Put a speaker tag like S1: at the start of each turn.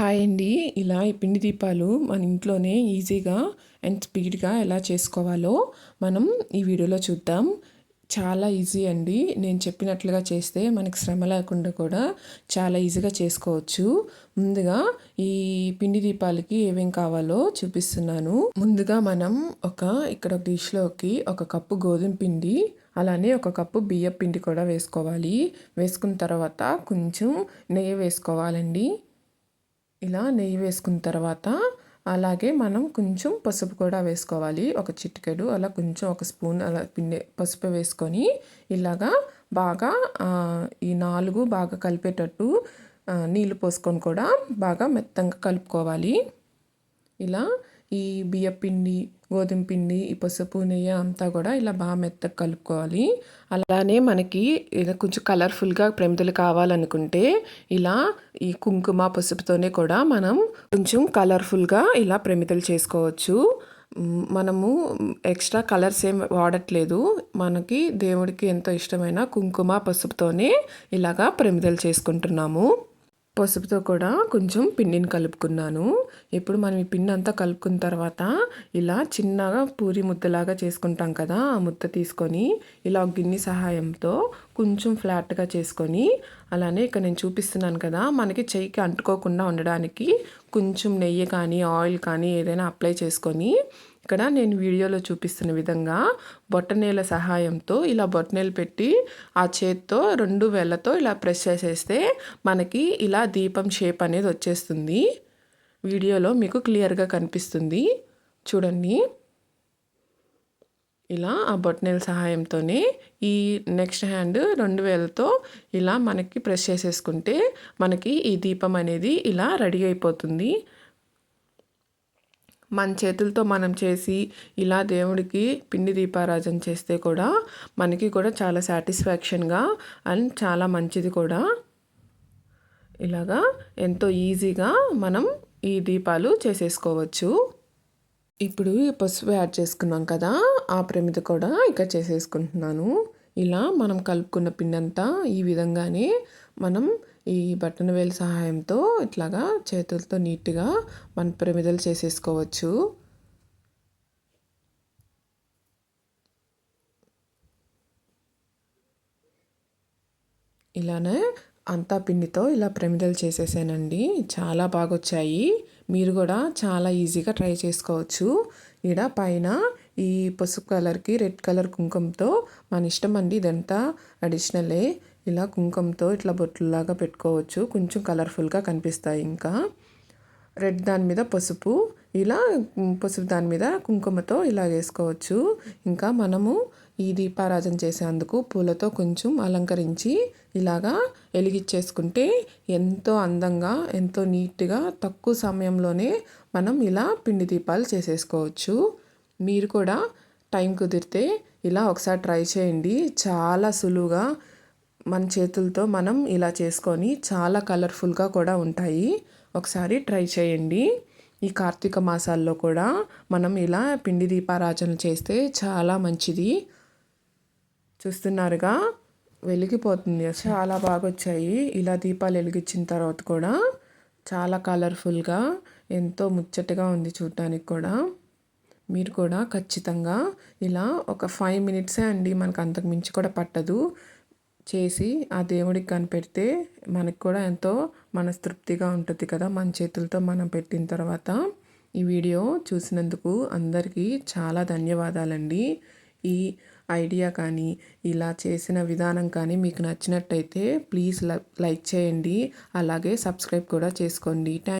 S1: Hi అండి ఇలా ఈ పిండి దీపాలు మన ఇంట్లోనే ఈజీగా అండ్ స్పీడ్గా ఎలా చేసుకోవాలో మనం ఈ వీడియోలో చూద్దాం. చాలా ఈజీ అండి. నేను చెప్పినట్లుగా చేస్తే మనకి శ్రమ లేకుండా కూడా చాలా ఈజీగా చేసుకోవచ్చు. ముందుగా ఈ పిండి దీపాలకి ఏమేం కావాలో చూపిస్తున్నాను. ముందుగా మనం ఒక ఇక్కడ డిష్లోకి ఒక కప్పు గోధుమ పిండి అలానే ఒక కప్పు బియ్యం పిండి కూడా వేసుకోవాలి. వేసుకున్న తర్వాత కొంచెం నెయ్యి వేసుకోవాలండి. ఇలా నెయ్యి వేసుకున్న తర్వాత అలాగే మనం కొంచెం పసుపు కూడా వేసుకోవాలి. ఒక చిటికెడు అలా కొంచెం ఒక స్పూన్ అలా పిండి పసుపు వేసుకొని ఇలాగా బాగా ఈ నాలుగు బాగా కలిపేటట్టు నీళ్ళు పోసుకొని కూడా బాగా మెత్తంగా కలుపుకోవాలి. ఇలా ఈ బియ్య పిండి గోధుమ పిండి ఈ పసుపు నెయ్యి అంతా కూడా ఇలా బాగా మెత్తగా కలుపుకోవాలి. అలానే మనకి ఇలా కొంచెం కలర్ఫుల్గా ప్రమిదలు కావాలనుకుంటే ఇలా ఈ కుంకుమ పసుపుతోనే కూడా మనం కొంచెం కలర్ఫుల్గా ఇలా ప్రమిదలు చేసుకోవచ్చు. మనము ఎక్స్ట్రా కలర్స్ ఏం వాడట్లేదు. మనకి దేవుడికి ఎంతో ఇష్టమైన కుంకుమ పసుపుతోనే ఇలాగా ప్రమిదలు చేసుకుంటున్నాము. పసుపుతో కూడా కొంచెం పిండిని కలుపుకున్నాను. ఇప్పుడు మనం ఈ పిండి అంతా కలుపుకున్న తర్వాత ఇలా చిన్నగా పూరి ముద్దలాగా చేసుకుంటాం కదా ఆ ముద్ద తీసుకొని ఇలా గిన్నె సహాయంతో కొంచెం ఫ్లాట్గా చేసుకొని అలానే ఇక్కడ నేను చూపిస్తున్నాను కదా మనకి చెయ్యికి అంటుకోకుండా ఉండడానికి కొంచెం నెయ్యి కానీ ఆయిల్ కానీ ఏదైనా అప్లై చేసుకొని ఇక్కడ నేను వీడియోలో చూపిస్తున్న విధంగా బొట్టనేల సహాయంతో ఇలా బొట్టనేలు పెట్టి ఆ చేత్తో రెండు వేళ్ళతో ఇలా ప్రెస్ చేసేస్తే మనకి ఇలా దీపం షేప్ అనేది వచ్చేస్తుంది. వీడియోలో మీకు క్లియర్గా కనిపిస్తుంది. చూడండి. ఇలా ఆ బొట్టనేల సహాయంతోనే ఈ నెక్స్ట్ హ్యాండ్ రెండు వేలతో ఇలా మనకి ప్రెస్ చేసేసుకుంటే మనకి ఈ దీపం అనేది ఇలా రెడీ అయిపోతుంది. మన చేతులతో మనం చేసి ఇలా దేవుడికి పిండి దీపారాజన చేస్తే కూడా మనకి కూడా చాలా సాటిస్ఫాక్షన్గా అండ్ చాలా మంచిది కూడా. ఇలాగా ఎంతో ఈజీగా మనం ఈ దీపాలు చేసేసుకోవచ్చు. ఇప్పుడు పసుపు యాడ్ చేసుకున్నాం కదా ఆ ప్రమిద కూడా ఇక చేసేసుకుంటున్నాను. ఇలా మనం కలుపుకున్న పిండి అంతా ఈ విధంగానే మనం ఈ బట్టన వేలు సహాయంతో ఇట్లాగా చేతులతో నీట్గా మన ప్రమిదలు చేసేసుకోవచ్చు. ఇలానే అంతా పిండితో ఇలా ప్రమిదలు చేసేసానండి. చాలా బాగా వచ్చాయి మీరు కూడా చాలా ఈజీగా ట్రై చేసుకోవచ్చు. ఇక్కడ పైన ఈ పసుపు కలర్కి రెడ్ కలర్ కుంకుమతో మన ఇష్టం అండి ఇదంతా. అడిషనలే. ఇలా కుంకుమతో ఇట్లా బొట్లులాగా పెట్టుకోవచ్చు. కొంచెం కలర్ఫుల్గా కనిపిస్తాయి ఇంకా. రెడ్ దాని మీద పసుపు. ఇలా పసుపు దాని మీద కుంకుమతో ఇలా వేసుకోవచ్చు. ఇంకా మనము ఈ దీపారాజన చేసేందుకు పూలతో కొంచెం అలంకరించి ఇలాగా వెలిగిచ్చేసుకుంటే ఎంతో అందంగా ఎంతో నీట్గా తక్కువ సమయంలోనే మనం ఇలా పిండి దీపాలు చేసేసుకోవచ్చు. మీరు కూడా టైం కుదిరితే ఇలా ఒకసారి ట్రై చేయండి. చాలా సులువుగా మన చేతులతో మనం ఇలా చేసుకొని చాలా కలర్ఫుల్గా కూడా ఉంటాయి. ఒకసారి ట్రై చేయండి. ఈ కార్తీక మాసాల్లో కూడా మనం ఇలా పిండి దీపారాజన చేస్తే చాలా మంచిది. చూస్తున్నారుగా? వెలిగిపోతుంది చాలా బాగా వచ్చాయి ఇలా దీపాలు వెలిగించిన తర్వాత కూడా చాలా కలర్ఫుల్గా ఎంతో ముచ్చటగా ఉంది చూడటానికి కూడా. మీరు కూడా ఖచ్చితంగా ఇలా ఒక ఫైవ్ మినిట్సే అండి. మనకు అంతకు మించి కూడా పట్టదు. చేసి ఆ దేవుడికి కనిపెడితే మనకు కూడా ఎంతో మనస్తృప్తిగా ఉంటుంది కదా. మన చేతులతో మనం పెట్టిన తర్వాత ఈ వీడియో చూసినందుకు అందరికీ చాలా ధన్యవాదాలండి. ఈ ఐడియా కానీ ఇలా చేసిన విధానం కానీ మీకు నచ్చినట్టయితే ప్లీజ్ లైక్ చేయండి. అలాగే సబ్స్క్రైబ్ కూడా చేసుకోండి. థ్యాంక్